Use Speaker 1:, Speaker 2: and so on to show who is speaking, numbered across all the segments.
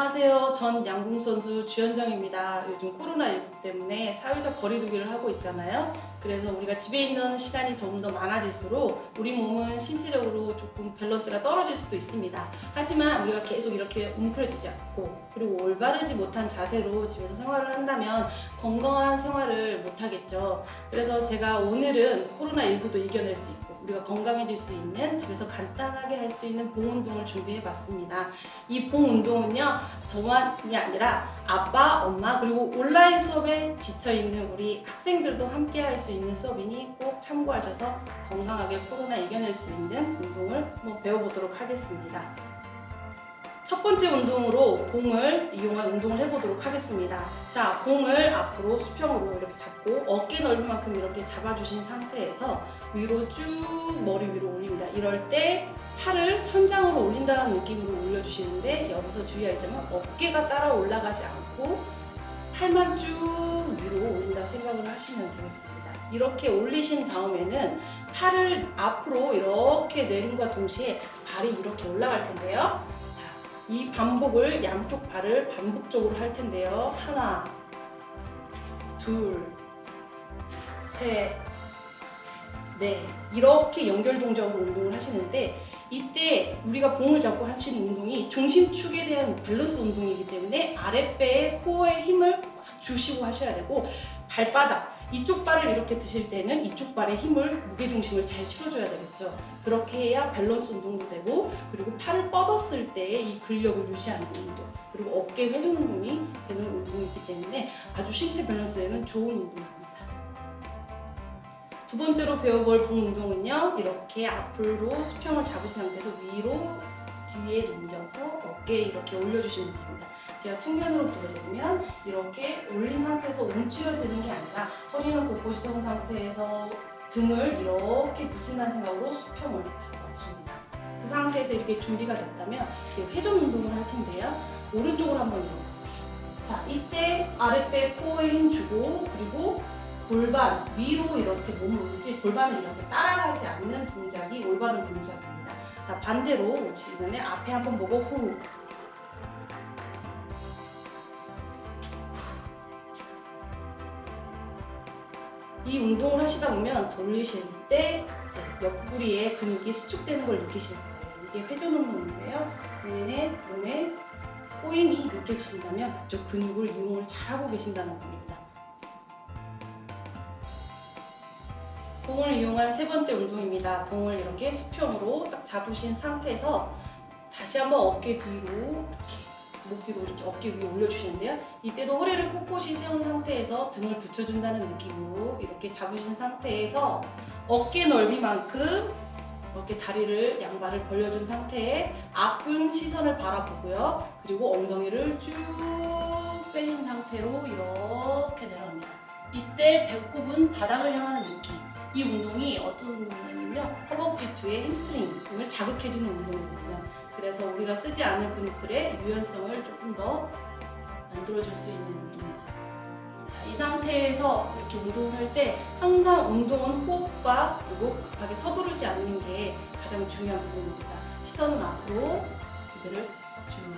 Speaker 1: 안녕하세요. 전 양궁 선수 주현정입니다. 요즘 코로나19 때문에 사회적 거리두기를 하고 있잖아요. 그래서 우리가 집에 있는 시간이 좀더 많아질수록 우리 몸은 신체적으로 조금 밸런스가 떨어질 수도 있습니다. 하지만 우리가 계속 이렇게 웅크려지지 않고 그리고 올바르지 못한 자세로 집에서 생활을 한다면 건강한 생활을 못 하겠죠. 그래서 제가 오늘은 코로나19도 이겨낼 수 있고 우리가 건강해질 수 있는 집에서 간단하게 할 수 있는 봉 운동을 준비해 봤습니다. 이 봉 운동은요, 저만이 아니라 아빠, 엄마, 그리고 온라인 수업에 지쳐 있는 우리 학생들도 함께 할 수 있는 수업이니 꼭 참고하셔서 건강하게 코로나 이겨낼 수 있는 운동을 한번 배워보도록 하겠습니다. 첫 번째 운동으로 봉을 이용한 운동을 해보도록 하겠습니다. 자, 봉을 앞으로 수평으로 이렇게 잡고 어깨 넓이만큼 이렇게 잡아주신 상태에서 위로 쭉 머리 위로 올립니다. 이럴 때 팔을 천장으로 올린다는 느낌으로 올려주시는데 여기서 주의할 점은 어깨가 따라 올라가지 않고 팔만 쭉 위로 올린다 생각을 하시면 되겠습니다. 이렇게 올리신 다음에는 팔을 앞으로 이렇게 내림과 동시에 발이 이렇게 올라갈 텐데요. 자, 이 반복을 양쪽 발을 반복적으로 할 텐데요. 하나, 둘, 셋, 네, 이렇게 연결 동작으로 운동을 하시는데 이때 우리가 봉을 잡고 하시는 운동이 중심축에 대한 밸런스 운동이기 때문에 아랫배에 코어에 힘을 확 주시고 하셔야 되고 발바닥 이쪽 발을 이렇게 드실 때는 이쪽 발에 힘을 무게 중심을 잘 실어줘야 되겠죠. 그렇게 해야 밸런스 운동도 되고 그리고 팔을 뻗었을 때 이 근력을 유지하는 운동 그리고 어깨 회전 운동이 되는 운동이기 때문에 아주 신체 밸런스에는 좋은 운동입니다. 두 번째로 배워볼 봉 운동은요. 이렇게 앞으로 수평을 잡으신 뒤에 넘겨서 어깨에 이렇게 올려주시면 됩니다. 제가 측면으로 보여드리면 이렇게 올린 상태에서 움츠려드는 게 아니라 허리는 곳곳이 선 상태에서 등을 이렇게 붙인다는 생각으로 수평을 맞춥니다. 그 상태에서 이렇게 준비가 됐다면 이제 회전 운동을 할 텐데요. 오른쪽으로 한번 이렇게. 자, 이때 아랫배 코어에 힘 주고 그리고 골반 위로 이렇게 몸을 올리지 골반을 이렇게 따라가지 않는 동작이 올바른 동작입니다. 자 반대로 오시기 전에 앞에 한번 보고 후. 이 운동을 하시다 보면 돌리실 때 옆구리에 근육이 수축되는 걸 느끼실 거예요. 이게 회전 운동인데요. 본인의 몸에 꼬임이 느껴지신다면 그쪽 근육을 이용을 잘하고 계신다는 겁니다. 봉을 이용한 세 번째 운동입니다. 봉을 이렇게 수평으로 딱 잡으신 상태에서 다시 한번 어깨 뒤로 목 뒤로 이렇게 어깨 위에 올려주시는데요. 이때도 허리를 꼿꼿이 세운 상태에서 등을 붙여준다는 느낌으로 이렇게 잡으신 상태에서 어깨 넓이만큼 이렇게 다리를 양발을 벌려준 상태에 아픈 시선을 바라보고요. 그리고 엉덩이를 쭉 빼신 상태로 이렇게 내려옵니다. 이때 배꼽은 바닥을 향하는 느낌. 이 운동이 어떤 운동이냐면요. 허벅지 뒤에 햄스트링을 자극해주는 운동이거든요. 그래서 우리가 쓰지 않은 근육들의 유연성을 조금 더 만들어줄 수 있는 운동이죠. 자, 이 상태에서 이렇게 운동을 할 때 항상 운동은 호흡과 그리고 급하게 서두르지 않는 게 가장 중요한 부분입니다. 시선은 앞으로 그대를 쭉.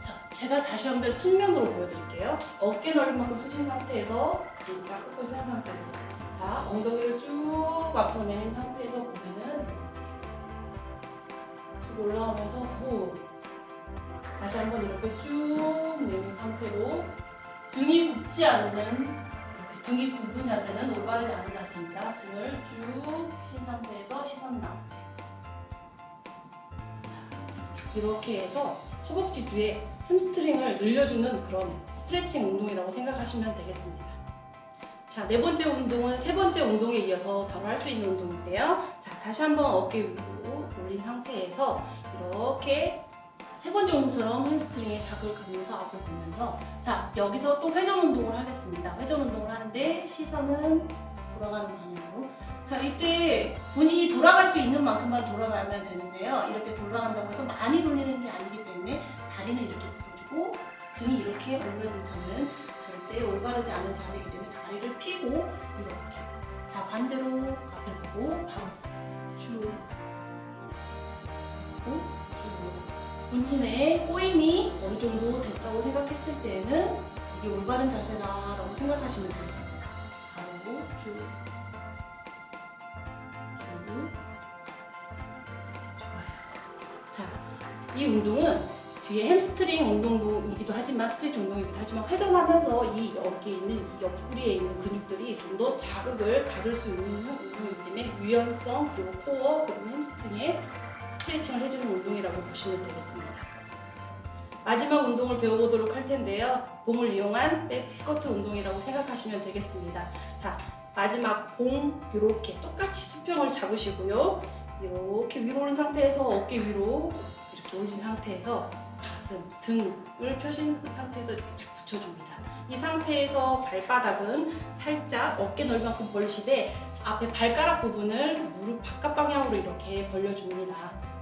Speaker 1: 자, 제가 다시 한번 측면으로 보여드릴게요. 어깨 넓이만큼 쓰신 상태에서 여기가 꺾고 있는 상태에서 자, 엉덩이를 쭉 앞으로 내민 상태에서 보면은 쭉 올라오면서 후 다시 한번 이렇게 쭉 내민 상태로 등이 굽지 않는 등이 굽은 자세는 올바르지 않은 자세입니다. 등을 쭉 신 상태에서 시선 나오게 이렇게 해서 허벅지 뒤에 햄스트링을 늘려주는 그런 스트레칭 운동이라고 생각하시면 되겠습니다. 자, 네 번째 운동은 세 번째 운동에 이어서 바로 할 수 있는 운동인데요. 자, 다시 한번 어깨 위로 올린 상태에서 이렇게 세 번째 운동처럼 햄스트링에 자극을 가면서 앞을 보면서 자, 여기서 또 회전 운동을 하겠습니다. 회전 운동을 하는데 시선은 돌아가는 방향으로 자, 이때 본인이 돌아갈 수 있는 만큼만 돌아가면 되는데요. 이렇게 돌아간다고 해서 많이 돌리는 게 아니기 때문에 다리는 이렇게 굽어주고 등이 이렇게 차는 절대 올바르지 않은 자세이기 때문에 다리를 펴고 이렇게 자 반대로 앞을 보고 바로 쭉 쭉. 본인의 꼬임이 어느 정도 됐다고 생각했을 때는 이게 올바른 자세다라고 생각하시면 되겠습니다. 바로 쭉, 쭉. 좋아요. 자, 이 운동은 뒤에 햄스트링 운동도이기도 하지만 스트레치 운동이기도 하지만 회전하면서 이 어깨에 있는 이 옆구리에 있는 근육들이 좀 더 자극을 받을 수 있는 운동이기 때문에 유연성 그리고 코어 그리고 햄스트링에 스트레칭을 해주는 운동이라고 보시면 되겠습니다. 마지막 운동을 배워보도록 할 텐데요. 봉을 이용한 백 스쿼트 운동이라고 생각하시면 되겠습니다. 자, 마지막 봉 이렇게 똑같이 수평을 잡으시고요. 이렇게 위로 올린 상태에서 어깨 위로 이렇게 올린 상태에서 가슴, 등을 펴신 상태에서 이렇게 쫙 붙여줍니다. 이 상태에서 발바닥은 살짝 어깨 넓이만큼 벌리시되 앞에 발가락 부분을 무릎 바깥 방향으로 이렇게 벌려줍니다.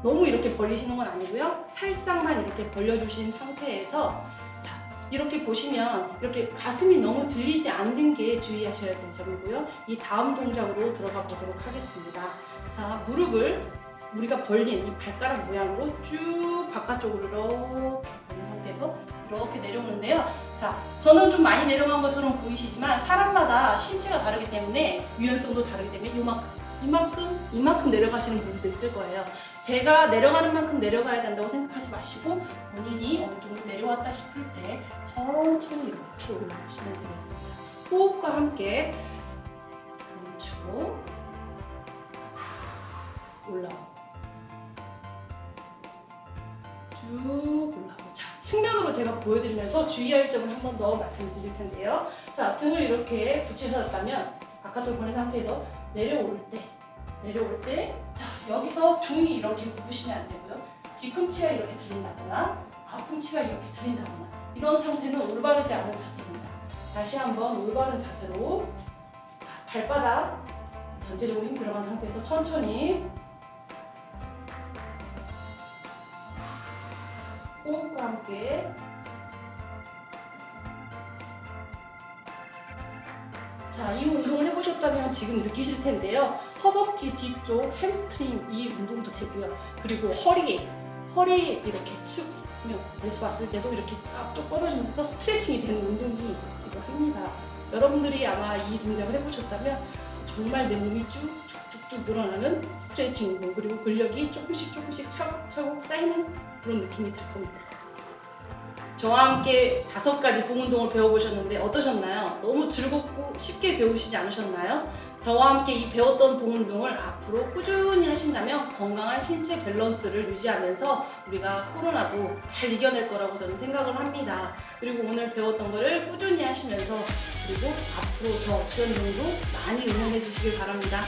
Speaker 1: 너무 이렇게 벌리시는 건 아니고요. 살짝만 이렇게 벌려주신 상태에서 자 이렇게 보시면 이렇게 가슴이 너무 들리지 않는 게 주의하셔야 될 점이고요. 이 다음 동작으로 들어가 보도록 하겠습니다. 자 무릎을 우리가 벌린 이 발가락 모양으로 쭉 바깥쪽으로 이렇게 벌린 상태에서 이렇게 내려오는데요. 자, 저는 좀 많이 내려간 것처럼 보이시지만 사람마다 신체가 다르기 때문에 유연성도 다르기 때문에 이만큼, 이만큼, 이만큼 내려가시는 분들도 있을 거예요. 제가 내려가는 만큼 내려가야 된다고 생각하지 마시고 본인이 어느 정도 내려왔다 싶을 때 천천히 이렇게 올라오시면 되겠습니다. 호흡과 함께 멈추고 올라오고 쭉 올라오고. 자 측면으로 제가 보여드리면서 주의할 점을 한 번 더 말씀드릴 텐데요. 자 등을 이렇게 붙이셨다면 바깥으로 보낸 상태에서 내려올 때 내려올 때 자 여기서 등이 이렇게 굽으시면 안 되고요. 뒤꿈치가 이렇게 들린다거나 앞꿈치가 이렇게 들린다거나 이런 상태는 올바르지 않은 자세입니다. 다시 한번 올바른 자세로 자, 발바닥 전체적으로 힘 들어간 상태에서 천천히 호흡과 함께 자, 이 운동을 해보셨다면 지금 느끼실 텐데요. 허벅지 뒤쪽 햄스트링 이 운동도 되고요. 그리고 허리, 허리 이렇게 측면에서 봤을 때도 이렇게 앞쪽 뻗어주면서 스트레칭이 되는 운동이 이거 합니다. 여러분들이 아마 이 동작을 해보셨다면 정말 내 몸이 쭉쭉쭉쭉 늘어나는 스트레칭 운동 그리고 근력이 조금씩 조금씩 차곡차곡 쌓이는 그런 느낌이 들 겁니다. 저와 함께 다섯 가지 봉 운동을 배워보셨는데 어떠셨나요? 너무 즐겁고 쉽게 배우시지 않으셨나요? 저와 함께 이 배웠던 봉 운동을 앞으로 꾸준히 하신다면 건강한 신체 밸런스를 유지하면서 우리가 코로나도 잘 이겨낼 거라고 저는 생각을 합니다. 그리고 오늘 배웠던 거를 꾸준히 하시면서 그리고 앞으로 저 주연동도 많이 응원해 주시길 바랍니다.